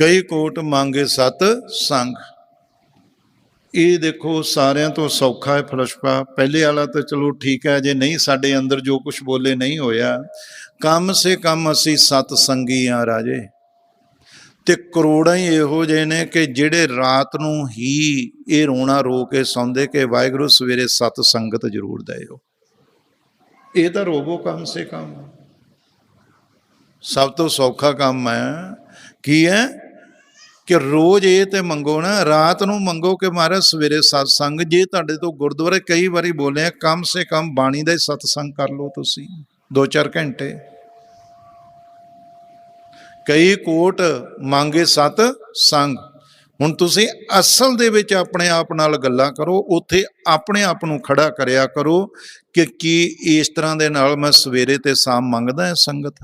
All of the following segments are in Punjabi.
ਕਈ ਕੋਟ ਮੰਗੇ ਸਤ ਸੰਗ। ਇਹ ਦੇਖੋ ਸਾਰਿਆਂ ਤੋਂ ਸੌਖਾ ਹੈ ਫਲਸਫਾ। ਪਹਿਲੇ ਵਾਲਾ ਤਾਂ ਚਲੋ ਠੀਕ ਹੈ, ਜੇ ਨਹੀਂ ਸਾਡੇ ਅੰਦਰ ਜੋ ਕੁਝ ਬੋਲੇ ਨਹੀਂ ਹੋਇਆ। ਕਮ ਸੇ ਕਮ ਅਸੀਂ ਸਤ ਸੰਗੀ ਆ ਰਾਜੇ। ਤੇ ਕਰੋੜਾਂ ਹੀ ਇਹੋ ਜਿਹੇ ਨੇ ਕਿ ਜਿਹੜੇ ਰਾਤ ਨੂੰ ਹੀ ਇਹ ਰੋਣਾ ਰੋ ਕੇ ਸੌਂਦੇ ਕਿ ਵਾਹਿਗੁਰੂ ਸਵੇਰੇ ਸਤ ਸੰਗਤ ਜ਼ਰੂਰ ਦਿਓ ਇਹ ਤਾਂ ਰੋਵੋ ਕਮ ਸੇ ਕਮ। ਸਭ ਤੋਂ ਸੌਖਾ ਕੰਮ ਹੈ। ਕੀ ਹੈ? ਕਿ ਰੋਜ਼ ਇਹ ਤੇ ਮੰਗੋ ਨਾ, ਰਾਤ ਨੂੰ ਮੰਗੋ ਕਿ ਮਹਾਰਾਜ ਸਵੇਰੇ ਸਤਸੰਗ, ਜੇ ਤੁਹਾਡੇ ਤੋਂ ਗੁਰਦੁਆਰੇ ਕਈ ਵਾਰੀ ਬੋਲੇ ਆ, ਕਮ ਸੇ ਕਮ ਬਾਣੀ ਦਾ ਹੀ ਸਤਸੰਗ ਕਰ ਲਓ ਤੁਸੀਂ 2-4 ਘੰਟੇ। ਕਈ ਕੋਟ ਮੰਗੇ ਸਤ ਸੰਗ ਹੁਣ ਤੁਸੀਂ ਅਸਲ ਦੇ ਵਿੱਚ ਆਪਣੇ ਆਪ ਨਾਲ ਗੱਲਾਂ ਕਰੋ, ਉੱਥੇ ਆਪਣੇ ਆਪ ਨੂੰ ਖੜਾ ਕਰਿਆ ਕਰੋ ਕਿ ਕੀ ਇਸ ਤਰ੍ਹਾਂ ਦੇ ਨਾਲ ਮੈਂ ਸਵੇਰੇ ਤੇ ਸ਼ਾਮ ਮੰਗਦਾ ਹਾਂ ਸੰਗਤ?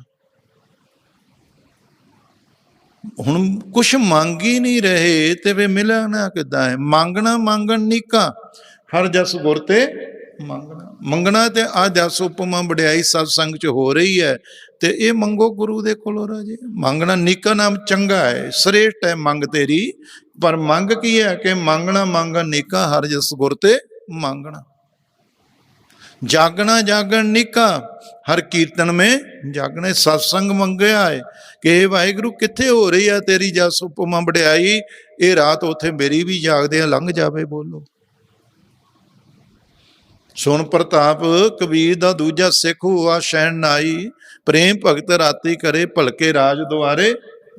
ਹੁਣ ਕੁਛ ਮੰਗ ਹੀ ਨਹੀਂ ਰਹੇ ਤੇ ਵੇ ਮਿਲਣਾ ਕਿੱਦਾਂ ਹੈ? ਮੰਗਣਾ ਮੰਗਣ ਨਿਕਾ ਹਰ ਜਸ ਗੁਰ ਤੇ ਮੰਗਣਾ। ਮੰਗਣਾ ਤੇ ਆ ਜਸ ਉਪਮਾ ਵਡਿਆਈ ਸਤ ਸੰਗ ਚ ਹੋ ਰਹੀ ਹੈ ਤੇ ਇਹ ਮੰਗੋ ਗੁਰੂ ਦੇ ਕੋਲੋਂ ਰਾਜੇ। ਮੰਗਣਾ ਨਿਕਾ ਨਾਮ ਚੰਗਾ ਹੈ, ਸ੍ਰੇਸ਼ਟ ਹੈ ਮੰਗ ਤੇਰੀ। ਪਰ ਮੰਗ ਕੀ ਹੈ ਕਿ ਮੰਗਣਾ ਮੰਗਣ ਨਿਕਾ ਹਰ ਜਸ ਗੁਰ ਤੇ ਮੰਗਣਾ। ਜਾਗਣਾ ਜਾਗਣ ਨਿਕਾ ਹਰ ਕੀਰਤਨ ਮੇ ਜਾਗਣੇ, ਸਤਸੰਗ ਮੰਗਿਆ ਹੈ ਕਿ ਵਾਹਿਗੁਰੂ, ਕਿੱਥੇ ਹੋ ਰਹੀ ਆ ਤੇਰੀ ਜਸ ਉਪਮਾ ਵਡਿਆਈ? ਇਹ ਰਾਤ ਉਥੇ ਮੇਰੀ ਵੀ ਜਾਗਦੇ ਆ, ਲੰਘ ਜਾਵੇ ਬੋਲੋ। ਸੁਣ ਪ੍ਰਤਾਪ, ਕਬੀਰ ਦਾ ਦੂਜਾ ਸਿੱਖ ਹੋਆ ਸ਼ੈਣ ਨਾਈ। ਪ੍ਰੇਮ ਭਗਤ ਰਾਤੀ ਕਰੇ, ਭਲਕੇ ਰਾਜ ਦੁਆਰੇ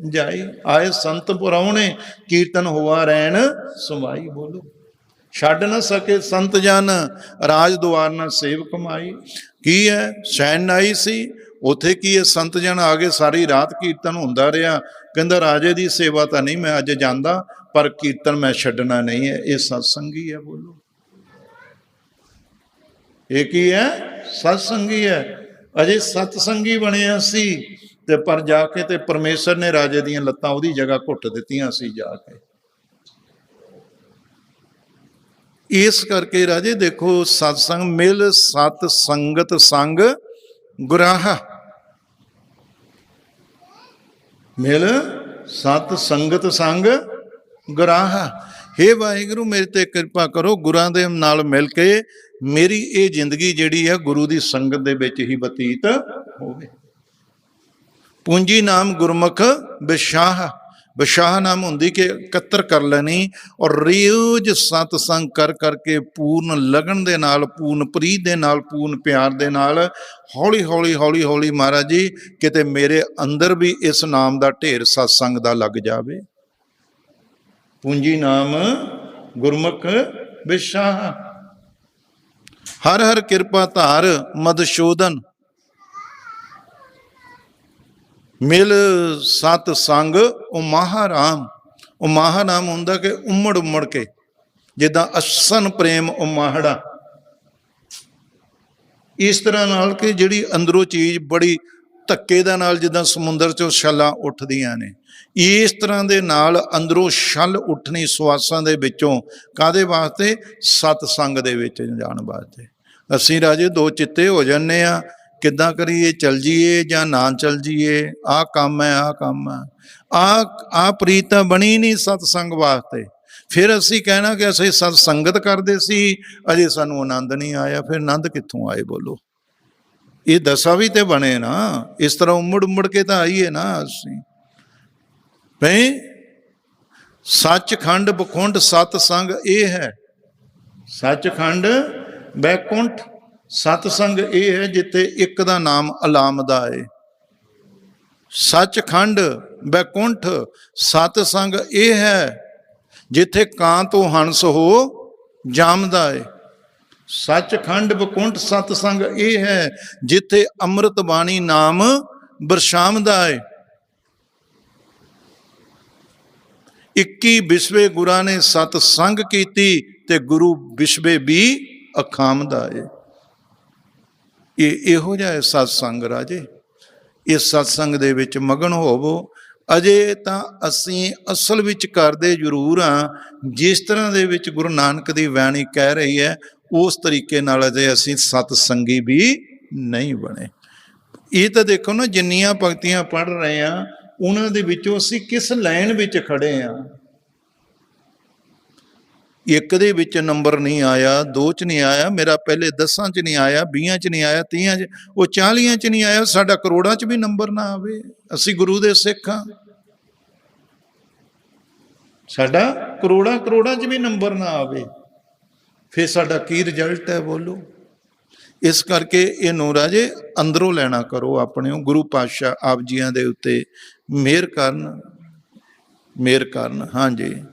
ਜਾਈ। ਆਏ ਸੰਤ ਪੁਰਾਉਣੇ, ਕੀਰਤਨ ਹੋਆ ਰਹਿਣ, ਸਮਾਈ ਬੋਲੋ। ਛੱਡ ਨਾ ਸਕੇ ਸੰਤ ਜਨ, ਰਾਜ ਦੁਆਰ ਨਾਲ ਸੇਵ ਕਮਾਈ। ਕੀ ਹੈ? ਸ਼ੈਨ ਆਈ ਸੀ। ਉਥੇ ਕੀ ਹੈ? ਸੰਤ ਜਨ ਆ ਗਏ, ਸਾਰੀ ਰਾਤ ਕੀਰਤਨ ਹੁੰਦਾ ਰਿਹਾ। ਕਹਿੰਦਾ, ਰਾਜੇ ਦੀ ਸੇਵਾ ਤਾਂ ਨਹੀਂ ਮੈਂ ਅੱਜ ਜਾਂਦਾ, ਪਰ ਕੀਰਤਨ ਮੈਂ ਛੱਡਣਾ ਨਹੀਂ ਹੈ। ਇਹ ਸਤਸੰਗੀ ਹੈ, ਬੋਲੋ। ਇਹ ਕੀ ਹੈ? ਸਤਸੰਗੀ ਹੈ। ਅਜੇ ਸਤਸੰਗੀ ਬਣਿਆ ਸੀ ਤੇ ਪਰ ਜਾ ਕੇ ਤੇ ਪਰਮੇਸ਼ਰ ਨੇ ਰਾਜੇ ਦੀਆਂ ਲੱਤਾਂ ਉਹਦੀ ਜਗ੍ਹਾ ਘੁੱਟ ਦਿੱਤੀਆਂ ਸੀ ਜਾ ਕੇ। ਇਸ ਕਰਕੇ ਰਾਜੇ ਦੇਖੋ ਸਤਸੰਗ ਮਿਲ, ਸਤ ਸੰਗਤ ਸੰਗ ਗੁਰਾਹ। ਮਿਲ, ਸਤ ਸੰਗਤ ਸੰਗ ਗੁਰਾਹ। ਹੇ ਵਾਹਿਗੁਰੂ, ਮੇਰੇ ਤੇ ਕਿਰਪਾ ਕਰੋ, ਗੁਰਾਂ ਦੇ ਨਾਲ ਮਿਲ ਕੇ ਮੇਰੀ ਇਹ ਜ਼ਿੰਦਗੀ ਜਿਹੜੀ ਹੈ ਗੁਰੂ ਦੀ ਸੰਗਤ ਦੇ ਵਿੱਚ ਹੀ ਬਤੀਤ ਹੋਵੇ। ਪੂੰਜੀ ਨਾਮ ਗੁਰਮੁਖ ਵਿਸ਼ਾਹ ਵਿਸ਼ਾਹ ਨਾਮ ਹੁੰਦੀ ਕਿ ਇਕੱਤਰ ਕਰ ਲੈਣੀ ਔਰ ਰਿਉਜ ਸਤ ਸੰਗ ਕਰ ਕਰਕੇ ਪੂਰਨ ਲਗਨ ਦੇ ਨਾਲ, ਪੂਰਨ ਪ੍ਰੀਤ ਦੇ ਨਾਲ, ਪੂਰਨ ਪਿਆਰ ਦੇ ਨਾਲ ਹੌਲੀ ਹੌਲੀ ਹੌਲੀ ਹੌਲੀ ਮਹਾਰਾਜ ਜੀ, ਕਿਤੇ ਮੇਰੇ ਅੰਦਰ ਵੀ ਇਸ ਨਾਮ ਦਾ ਢੇਰ ਸਤਸੰਗ ਦਾ ਲੱਗ ਜਾਵੇ। ਪੂੰਜੀ ਨਾਮ ਗੁਰਮੁਖ ਵਿਸ਼ਾਹ। ਹਰ ਹਰ ਕਿਰਪਾ ਧਾਰ ਮਦਸ਼ੋਦਨ ਮਿਲ ਸਤ ਸੰਗ ਉਹ ਮਹਾਰਾਮ। ਉਹ ਮਹਾਨਾਮ ਹੁੰਦਾ ਕਿ ਉਮੜ ਉਮੜ ਕੇ, ਜਿੱਦਾਂ ਅਸਨ ਪ੍ਰੇਮ ਉਹ ਮਾਹੜਾ। ਇਸ ਤਰ੍ਹਾਂ ਨਾਲ ਕਿ ਜਿਹੜੀ ਅੰਦਰੋਂ ਚੀਜ਼ ਬੜੀ ਧੱਕੇ ਦਾ ਨਾਲ ਜਿੱਦਾਂ ਸਮੁੰਦਰ ਚੋਂ ਛੱਲਾਂ ਉੱਠਦੀਆਂ ਨੇ। ਇਸ ਤਰ੍ਹਾਂ ਦੇ ਨਾਲ ਅੰਦਰੋਂ ਛੱਲ ਉੱਠਣੀ ਸਵਾਸਾਂ ਦੇ ਵਿੱਚੋਂ ਕਾਦੇ ਵਾਸਤੇ? ਸਤ ਸੰਗ ਦੇ ਵਿੱਚ ਜਾਣ ਵਾਸਤੇ। ਅਸੀਂ ਰਾਜੇ ਦੋ ਚਿੱਤੇ ਹੋ ਜੰਨੇ ਆ ਕਿੱਦਾਂ ਕਰੀਏ, ਚਲ ਜੀਏ ਜਾਂ ਨਾ ਚਲ ਜੀਏ? ਆਹ ਕੰਮ ਹੈ, ਆਹ ਕੰਮ ਹੈ। ਆ ਆ ਪ੍ਰੀਤ ਤਾਂ ਬਣੀ ਨਹੀਂ ਸਤਸੰਗ ਵਾਸਤੇ। ਫਿਰ ਅਸੀਂ ਕਹਿਣਾ ਕਿ ਅਸੀਂ ਸਤ ਸੰਗਤ ਕਰਦੇ ਸੀ, ਅਜੇ ਸਾਨੂੰ ਆਨੰਦ ਨਹੀਂ ਆਇਆ। ਫਿਰ ਆਨੰਦ ਕਿੱਥੋਂ ਆਏ ਬੋਲੋ? ਇਹ ਦਸਾ ਵੀ ਤੇ ਬਣੇ ਨਾ। ਇਸ ਤਰ੍ਹਾਂ ਉਮੜ ਉਮੜ ਕੇ ਤਾਂ ਆਈਏ ਨਾ ਅਸੀਂ। ਭਈ, ਸੱਚਖੰਡ, ਬਖੁੰਡ ਸਤ ਸੰਗ ਇਹ ਹੈ। ਸੱਚਖੰਡ ਬੈਕੁੰਠ ਸਤਸੰਗ ਇਹ ਹੈ ਜਿੱਥੇ ਇੱਕ ਦਾ ਨਾਮ ਅਲਾਮਦਾ ਹੈ ਸੱਚਖੰਡ ਬੈਕੁੰਠ ਸਤਸੰਗ ਇਹ ਹੈ ਜਿੱਥੇ ਕਾਂ ਤੋਂ ਹੰਸ ਹੋ ਜਾਮਦਾ ਹੈ ਸੱਚਖੰਡ ਬਕੁੰਠ ਸਤਸੰਗ ਇਹ ਹੈ ਜਿੱਥੇ ਅੰਮ੍ਰਿਤ ਬਾਣੀ ਨਾਮ ਬਰਸ਼ਾਮਦਾ ਹੈ 21 ਵਿਸ਼ਵੇ ਗੁਰਾਂ ਨੇ ਸਤ ਸੰਗ ਕੀਤੀ ਤੇ ਗੁਰੂ ਵਿਸ਼ਵੇ ਵੀ ਅਖਾਮਦਾ ਹੈ ਇਹ ਇਹੋ ਜਿਹਾ ਸਤ ਸੰਗ ਰਾਜੇ ਇਸ ਸਤ ਸੰਗ ਦੇ ਵਿੱਚ ਮਗਨ ਹੋਵੋ। ਅਜੇ ਤਾਂ ਅਸੀਂ ਅਸਲ ਵਿੱਚ ਕਰਦੇ ਜ਼ਰੂਰ ਆ ਜਿਸ ਤਰ੍ਹਾਂ ਦੇ ਵਿੱਚ ਗੁਰੂ ਨਾਨਕ ਦੀ ਬਾਣੀ ਕਹਿ ਰਹੀ ਹੈ, ਉਸ ਤਰੀਕੇ ਨਾਲ ਅਜੇ ਅਸੀਂ ਸਤ ਸੰਗੀ ਵੀ ਨਹੀਂ ਬਣੇ। ਇਹ ਤਾਂ ਦੇਖੋ ਨਾ, ਜਿੰਨੀਆਂ ਭਗਤੀਆਂ ਪੜ੍ਹ ਰਹੇ ਆ ਉਹਨਾਂ ਦੇ ਵਿੱਚੋਂ ਅਸੀਂ ਕਿਸ ਲਾਈਨ ਵਿੱਚ ਖੜੇ ਆ ਇੱਕ ਦੇ ਵਿੱਚ ਨੰਬਰ ਨਹੀਂ ਆਇਆ, ਦੋ ਚ ਨਹੀਂ ਆਇਆ, ਮੇਰਾ ਪਹਿਲੇ 10 ਚ ਨਹੀਂ ਆਇਆ 20 ਚ ਨਹੀਂ ਆਇਆ 30 ਚ, ਉਹ 40 ਚ ਨਹੀਂ ਆਇਆ, ਸਾਡਾ ਕਰੋੜਾਂ ਚ ਵੀ ਨੰਬਰ ਨਾ ਆਵੇ। ਅਸੀਂ ਗੁਰੂ ਦੇ ਸਿੱਖ ਹਾਂ। ਸਾਡਾ ਕਰੋੜਾਂ ਕਰੋੜਾਂ ਚ ਵੀ ਨੰਬਰ ਨਾ ਆਵੇ। ਫਿਰ ਸਾਡਾ ਕੀ ਰਿਜ਼ਲਟ ਹੈ ਬੋਲੋ? ਇਸ ਕਰਕੇ ਇਹਨੂੰ ਰਾਜੇ ਅੰਦਰੋਂ ਲੈਣਾ ਕਰੋ ਆਪਣੇ ਗੁਰੂ ਪਾਤਸ਼ਾਹ ਆਪ ਜੀਆਂ ਦੇ ਉੱਤੇ। ਮਿਹਰ ਕਰਨ ਮਿਹਰ ਕਰਨ, ਹਾਂਜੀ।